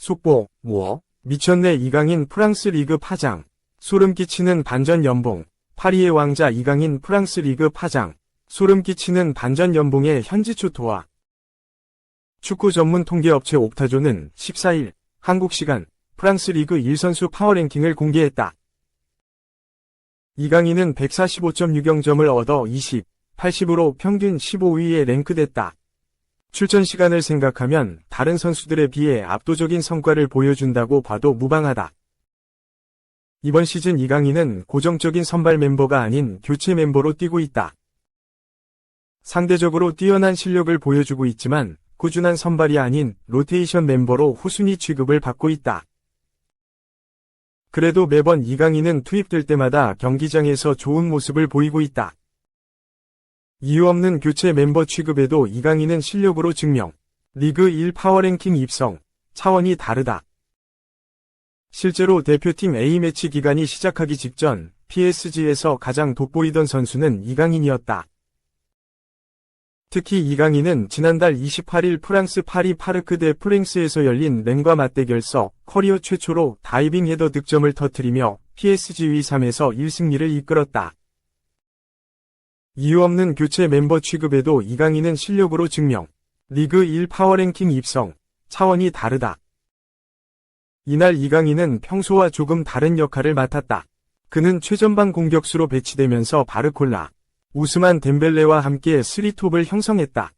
속보, 무어, 미쳤네 이강인 프랑스 리그 파장, 소름 끼치는 반전 연봉, 파리의 왕자 이강인 프랑스 리그 파장, 소름 끼치는 반전 연봉의 현지 초토화. 축구 전문 통계업체 옵타조는 14일 한국 시간 프랑스 리그 1선수 파워랭킹을 공개했다. 이강인은 145.6경점을 얻어 20, 80으로 평균 15위에 랭크됐다. 출전 시간을 생각하면 다른 선수들에 비해 압도적인 성과를 보여준다고 봐도 무방하다. 이번 시즌 이강인은 고정적인 선발 멤버가 아닌 교체 멤버로 뛰고 있다. 상대적으로 뛰어난 실력을 보여주고 있지만 꾸준한 선발이 아닌 로테이션 멤버로 후순위 취급을 받고 있다. 그래도 매번 이강인은 투입될 때마다 경기장에서 좋은 모습을 보이고 있다. 이유 없는 교체 멤버 취급에도 이강인은 실력으로 증명. 리그 1 파워랭킹 입성. 차원이 다르다. 실제로 대표팀 A매치 기간이 시작하기 직전 PSG에서 가장 돋보이던 선수는 이강인이었다. 특히 이강인은 지난달 28일 프랑스 파리 파르크 대 프랭스에서 열린 ren과 맞대결서 커리어 최초로 다이빙 헤더 득점을 터뜨리며 PSG 위 3에서 1승리를 이끌었다. 이유 없는 교체 멤버 취급에도 이강인은 실력으로 증명. 리그 1 파워랭킹 입성. 차원이 다르다. 이날 이강인은 평소와 조금 다른 역할을 맡았다. 그는 최전방 공격수로 배치되면서 바르콜라, 우스만 덴벨레와 함께 스리톱을 형성했다.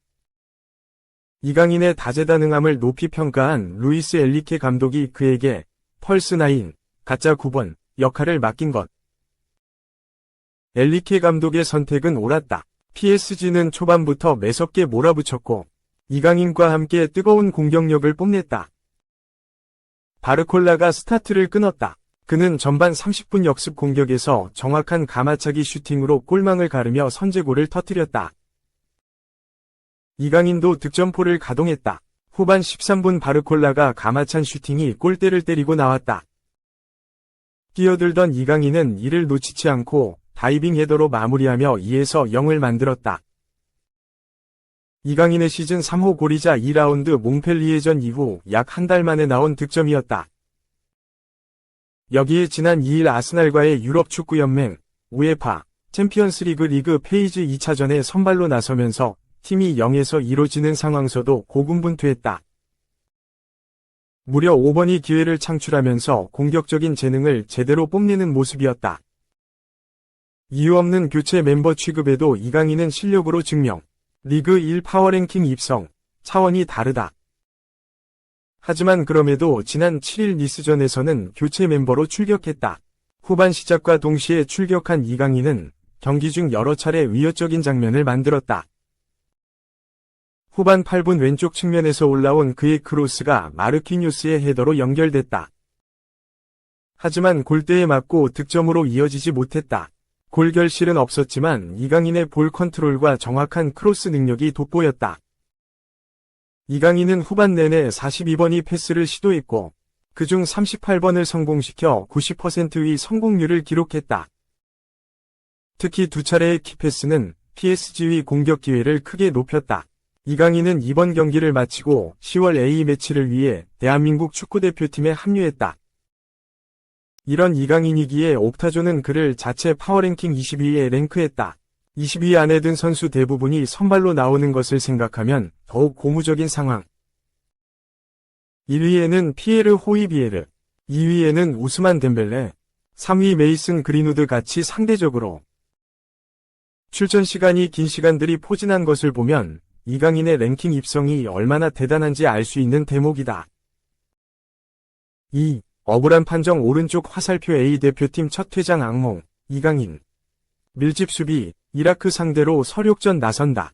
이강인의 다재다능함을 높이 평가한 루이스 엘리케 감독이 그에게 펄스9, 가짜 9번 역할을 맡긴 것. 엘리케 감독의 선택은 옳았다. PSG는 초반부터 매섭게 몰아붙였고 이강인과 함께 뜨거운 공격력을 뽐냈다. 바르콜라가 스타트를 끊었다. 그는 전반 30분 역습 공격에서 정확한 가마차기 슈팅으로 골망을 가르며 선제골을 터뜨렸다. 이강인도 득점포를 가동했다. 후반 13분 바르콜라가 가마찬 슈팅이 골대를 때리고 나왔다. 뛰어들던 이강인은 이를 놓치지 않고 다이빙 헤더로 마무리하며 2에서 0을 만들었다. 이강인의 시즌 3호 골이자 2라운드 몽펠리에전 이후 약 한 달 만에 나온 득점이었다. 여기에 지난 2일 아스날과의 유럽 축구연맹 우에파 챔피언스리그 리그 페이지 2차전에 선발로 나서면서 팀이 0에서 2로 지는 상황서도 고군분투했다. 무려 5번이 기회를 창출하면서 공격적인 재능을 제대로 뽐내는 모습이었다. 이유 없는 교체 멤버 취급에도 이강인은 실력으로 증명. 리그 1 파워랭킹 입성. 차원이 다르다. 하지만 그럼에도 지난 7일 니스전에서는 교체 멤버로 출격했다. 후반 시작과 동시에 출격한 이강인은 경기 중 여러 차례 위협적인 장면을 만들었다. 후반 8분 왼쪽 측면에서 올라온 그의 크로스가 마르키뉴스의 헤더로 연결됐다. 하지만 골대에 맞고 득점으로 이어지지 못했다. 골 결실은 없었지만 이강인의 볼 컨트롤과 정확한 크로스 능력이 돋보였다. 이강인은 후반 내내 42번이 패스를 시도했고 그중 38번을 성공시켜 90%의 성공률을 기록했다. 특히 두 차례의 키패스는 PSG의 공격 기회를 크게 높였다. 이강인은 이번 경기를 마치고 10월 A매치를 위해 대한민국 축구대표팀에 합류했다. 이런 이강인이기에 옵타조는 그를 자체 파워랭킹 22위에 랭크했다. 20위 안에 든 선수 대부분이 선발로 나오는 것을 생각하면 더욱 고무적인 상황. 1위에는 피에르 호이비에르, 2위에는 우스만 덴벨레, 3위 메이슨 그린우드 같이 상대적으로 출전 시간이 긴 시간들이 포진한 것을 보면 이강인의 랭킹 입성이 얼마나 대단한지 알 수 있는 대목이다. 2. 억울한 판정 오른쪽 화살표 A 대표팀 첫 퇴장 악몽, 이강인. 밀집 수비, 이라크 상대로 서력전 나선다.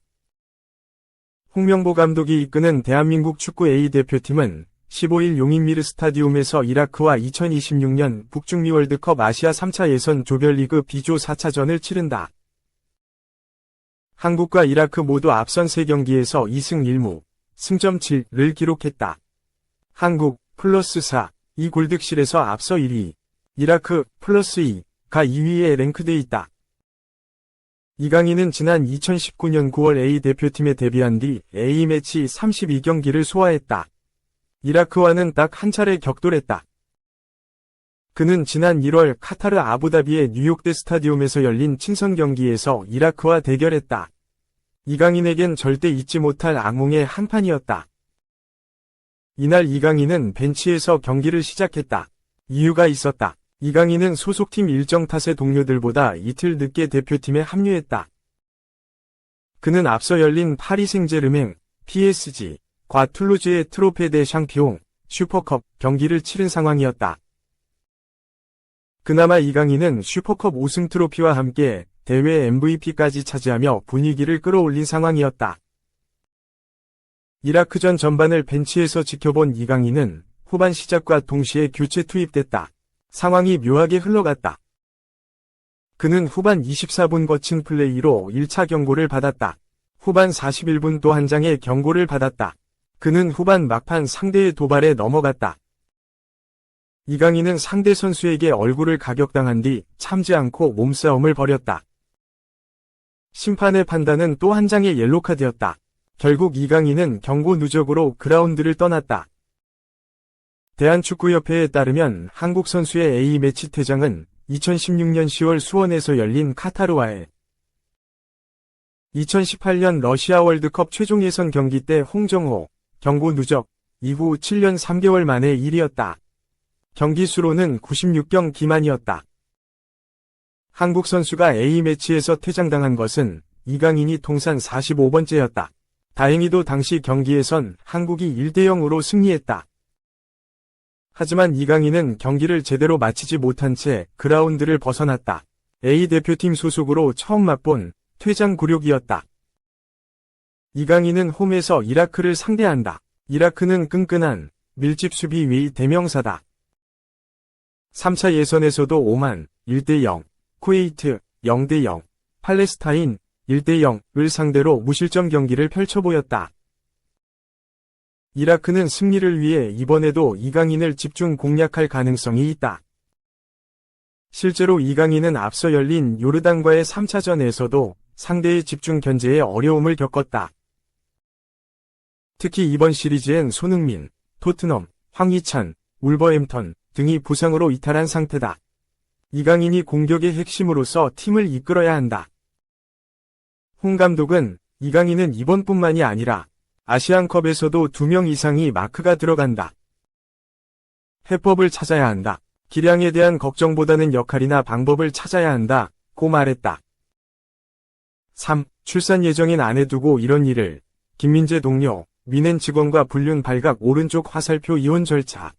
홍명보 감독이 이끄는 대한민국 축구 A 대표팀은 15일 용인미르 스타디움에서 이라크와 2026년 북중미 월드컵 아시아 3차 예선 조별리그 B조 4차전을 치른다. 한국과 이라크 모두 앞선 3경기에서 2승 1무, 승점 7를 기록했다. 한국 플러스 4, 이 골득실에서 앞서 1위, 이라크 플러스 2가 2위에 랭크돼 있다. 이강인은 지난 2019년 9월 A 대표팀에 데뷔한 뒤 A매치 32경기를 소화했다. 이라크와는 딱 한 차례 격돌했다. 그는 지난 1월 카타르 아부다비의 뉴욕대 스타디움에서 열린 친선 경기에서 이라크와 대결했다. 이강인에겐 절대 잊지 못할 악몽의 한판이었다. 이날 이강인은 벤치에서 경기를 시작했다. 이유가 있었다. 이강인은 소속팀 일정 탓에 동료들보다 이틀 늦게 대표팀에 합류했다. 그는 앞서 열린 파리 생제르맹, PSG, 과 툴루즈의 트로페 대 샹피옹, 슈퍼컵 경기를 치른 상황이었다. 그나마 이강인은 슈퍼컵 우승 트로피와 함께 대회 MVP까지 차지하며 분위기를 끌어올린 상황이었다. 이라크전 전반을 벤치에서 지켜본 이강인은 후반 시작과 동시에 교체 투입됐다. 상황이 묘하게 흘러갔다. 그는 후반 24분 거친 플레이로 1차 경고를 받았다. 후반 41분 또 한 장의 경고를 받았다. 그는 후반 막판 상대의 도발에 넘어갔다. 이강인은 상대 선수에게 얼굴을 가격당한 뒤 참지 않고 몸싸움을 벌였다. 심판의 판단은 또 한 장의 옐로카드였다. 결국 이강인은 경고 누적으로 그라운드를 떠났다. 대한축구협회에 따르면 한국 선수의 A매치 퇴장은 2016년 10월 수원에서 열린 카타르와의 2018년 러시아 월드컵 최종 예선 경기 때 홍정호 경고 누적 이후 7년 3개월 만의 일이었다. 경기 수로는 96경 기만이었다. 한국 선수가 A매치에서 퇴장당한 것은 이강인이 통산 45번째였다. 다행히도 당시 경기에선 한국이 1대0으로 승리했다. 하지만 이강인은 경기를 제대로 마치지 못한 채 그라운드를 벗어났다. A 대표팀 소속으로 처음 맛본 퇴장 굴욕이었다. 이강인은 홈에서 이라크를 상대한다. 이라크는 끈끈한 밀집 수비 위 대명사다. 3차 예선에서도 오만 1대0, 쿠웨이트 0대0, 팔레스타인 1대0을 상대로 무실점 경기를 펼쳐 보였다. 이라크는 승리를 위해 이번에도 이강인을 집중 공략할 가능성이 있다. 실제로 이강인은 앞서 열린 요르단과의 3차전에서도 상대의 집중 견제에 어려움을 겪었다. 특히 이번 시리즈엔 손흥민, 토트넘, 황희찬, 울버햄턴 등이 부상으로 이탈한 상태다. 이강인이 공격의 핵심으로서 팀을 이끌어야 한다. 홍 감독은 이강인은 이번뿐만이 아니라 아시안컵에서도 두명 이상이 마크가 들어간다. 해법을 찾아야 한다. 기량에 대한 걱정보다는 역할이나 방법을 찾아야 한다. 고 말했다. 3. 출산 예정인 아내 두고 이런 일을 김민재 동료, 민엔 직원과 불륜 발각 오른쪽 화살표 이혼 절차.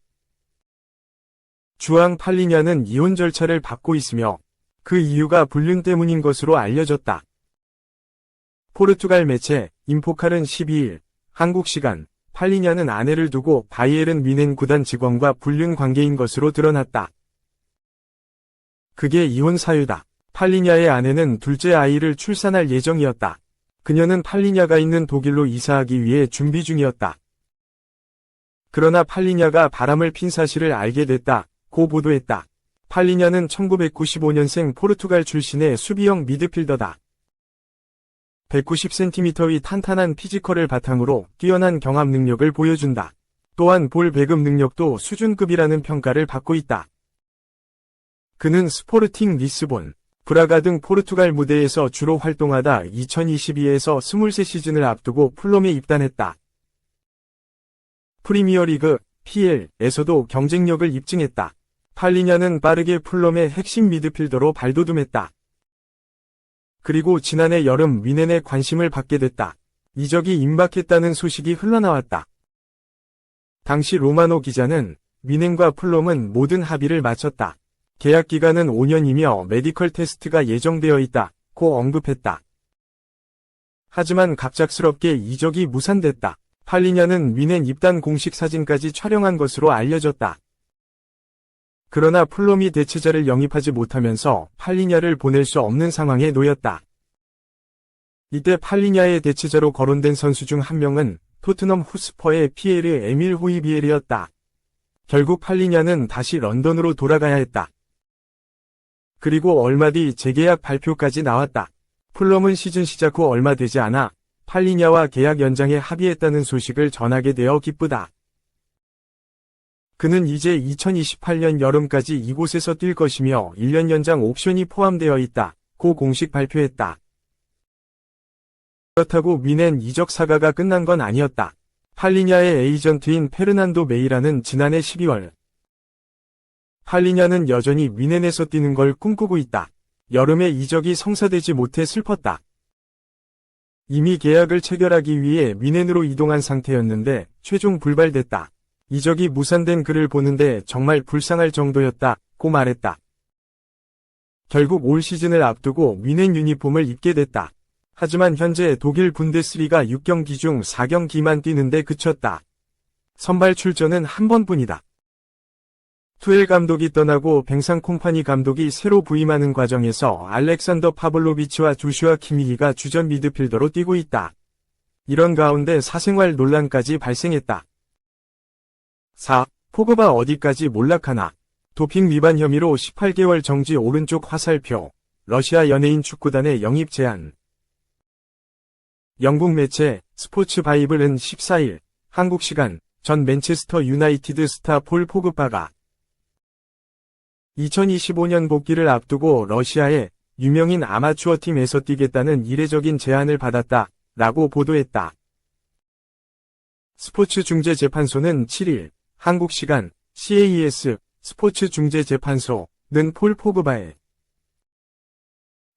주앙 팔리냐는 이혼 절차를 받고 있으며 그 이유가 불륜 때문인 것으로 알려졌다. 포르투갈 매체 인포칼은 12일 한국 시간 팔리냐는 아내를 두고 바이에른 미넨 구단 직원과 불륜 관계인 것으로 드러났다. 그게 이혼 사유다. 팔리냐의 아내는 둘째 아이를 출산할 예정이었다. 그녀는 팔리냐가 있는 독일로 이사하기 위해 준비 중이었다. 그러나 팔리냐가 바람을 핀 사실을 알게 됐다. 고 보도했다. 팔리냐는 1995년생 포르투갈 출신의 수비형 미드필더다. 190cm의 탄탄한 피지컬을 바탕으로 뛰어난 경합 능력을 보여준다. 또한 볼 배급 능력도 수준급이라는 평가를 받고 있다. 그는 스포르팅 리스본, 브라가 등 포르투갈 무대에서 주로 활동하다 2022에서 23시즌을 앞두고 플롬에 입단했다. 프리미어리그 PL에서도 경쟁력을 입증했다. 팔리냐는 빠르게 플롬의 핵심 미드필더로 발돋움했다. 그리고 지난해 여름 위넨의 관심을 받게 됐다. 이적이 임박했다는 소식이 흘러나왔다. 당시 로마노 기자는 위넨과 플롬은 모든 합의를 마쳤다. 계약 기간은 5년이며 메디컬 테스트가 예정되어 있다. 고 언급했다. 하지만 갑작스럽게 이적이 무산됐다. 팔리냐는 위넨 입단 공식 사진까지 촬영한 것으로 알려졌다. 그러나 플롬이 대체자를 영입하지 못하면서 팔리냐를 보낼 수 없는 상황에 놓였다. 이때 팔리냐의 대체자로 거론된 선수 중 한 명은 토트넘 후스퍼의 피에르 에밀 호이비엘이었다. 결국 팔리냐는 다시 런던으로 돌아가야 했다. 그리고 얼마 뒤 재계약 발표까지 나왔다. 플럼은 시즌 시작 후 얼마 되지 않아 팔리냐와 계약 연장에 합의했다는 소식을 전하게 되어 기쁘다. 그는 이제 2028년 여름까지 이곳에서 뛸 것이며 1년 연장 옵션이 포함되어 있다. 고 공식 발표했다. 그렇다고 미넨 이적 사가가 끝난 건 아니었다. 팔리냐의 에이전트인 페르난도 메이라는 지난해 12월 팔리냐는 여전히 미넨에서 뛰는 걸 꿈꾸고 있다. 여름에 이적이 성사되지 못해 슬펐다. 이미 계약을 체결하기 위해 미넨으로 이동한 상태였는데 최종 불발됐다. 이적이 무산된 그를 보는데 정말 불쌍할 정도였다. 고 말했다. 결국 올 시즌을 앞두고 미넨 유니폼을 입게 됐다. 하지만 현재 독일 분데스리가 6경기 중 4경기만 뛰는데 그쳤다. 선발 출전은 한 번뿐이다. 투엘 감독이 떠나고 뱅상 콤파니 감독이 새로 부임하는 과정에서 알렉산더 파블로비치와 조슈아 키미히가 주전 미드필더로 뛰고 있다. 이런 가운데 사생활 논란까지 발생했다. 4. 포그바 어디까지 몰락하나. 도핑 위반 혐의로 18개월 정지 오른쪽 화살표. 러시아 연예인 축구단의 영입 제한. 영국 매체 스포츠 바이블은 14일 한국 시간 전 맨체스터 유나이티드 스타 폴 포그바가 2025년 복귀를 앞두고 러시아의 유명인 아마추어 팀에서 뛰겠다는 이례적인 제안을 받았다. 라고 보도했다. 스포츠 중재 재판소는 7일 한국 시간 CAES 스포츠 중재 재판소는 폴 포그바의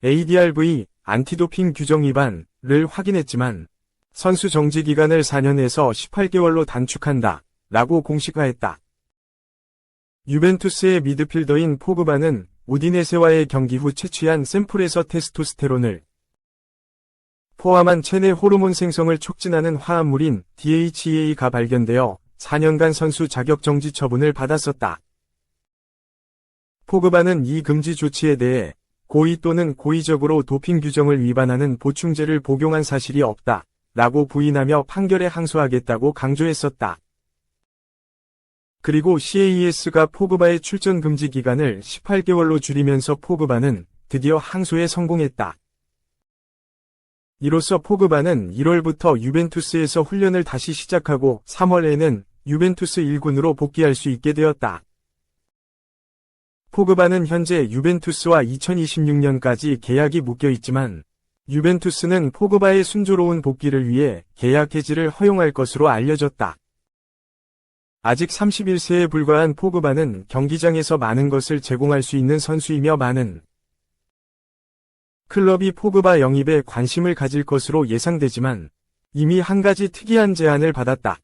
ADRV 안티도핑 규정 위반을 확인했지만 선수 정지 기간을 4년에서 18개월로 단축한다. 라고 공식화했다. 유벤투스의 미드필더인 포그바는 우디네세와의 경기 후 채취한 샘플에서 테스토스테론을 포함한 체내 호르몬 생성을 촉진하는 화합물인 DHEA가 발견되어 4년간 선수 자격 정지 처분을 받았었다. 포그바는 이 금지 조치에 대해 고의 또는 고의적으로 도핑 규정을 위반하는 보충제를 복용한 사실이 없다. 라고 부인하며 판결에 항소하겠다고 강조했었다. 그리고 CAES가 포그바의 출전 금지 기간을 18개월로 줄이면서 포그바는 드디어 항소에 성공했다. 이로써 포그바는 1월부터 유벤투스에서 훈련을 다시 시작하고 3월에는 유벤투스 1군으로 복귀할 수 있게 되었다. 포그바는 현재 유벤투스와 2026년까지 계약이 묶여 있지만 유벤투스는 포그바의 순조로운 복귀를 위해 계약 해지를 허용할 것으로 알려졌다. 아직 31세에 불과한 포그바는 경기장에서 많은 것을 제공할 수 있는 선수이며 많은 클럽이 포그바 영입에 관심을 가질 것으로 예상되지만 이미 한 가지 특이한 제안을 받았다.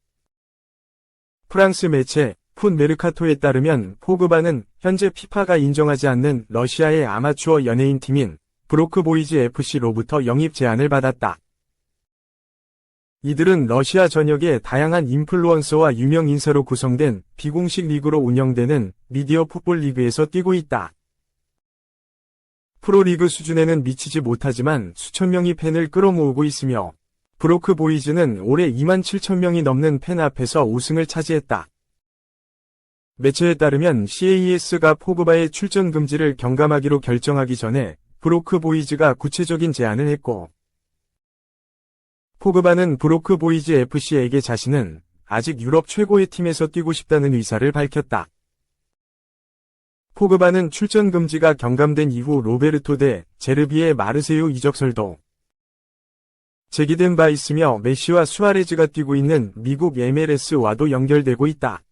프랑스 매체 푼 메르카토에 따르면 포그바는 현재 피파가 인정하지 않는 러시아의 아마추어 연예인 팀인 브로크 보이즈 FC로부터 영입 제안을 받았다. 이들은 러시아 전역의 다양한 인플루언서와 유명 인사로 구성된 비공식 리그로 운영되는 미디어 풋볼 리그에서 뛰고 있다. 프로리그 수준에는 미치지 못하지만 수천 명이 팬을 끌어모으고 있으며 브로크 보이즈는 올해 2만 7천 명이 넘는 팬 앞에서 우승을 차지했다. 매체에 따르면 CAES가 포그바의 출전 금지를 경감하기로 결정하기 전에 브로크 보이즈가 구체적인 제안을 했고 포그바는 브로크 보이즈 FC에게 자신은 아직 유럽 최고의 팀에서 뛰고 싶다는 의사를 밝혔다. 포그바는 출전 금지가 경감된 이후 로베르토 대 제르비의 마르세유 이적설도 제기된 바 있으며 메시와 수아레즈가 뛰고 있는 미국 MLS와도 연결되고 있다.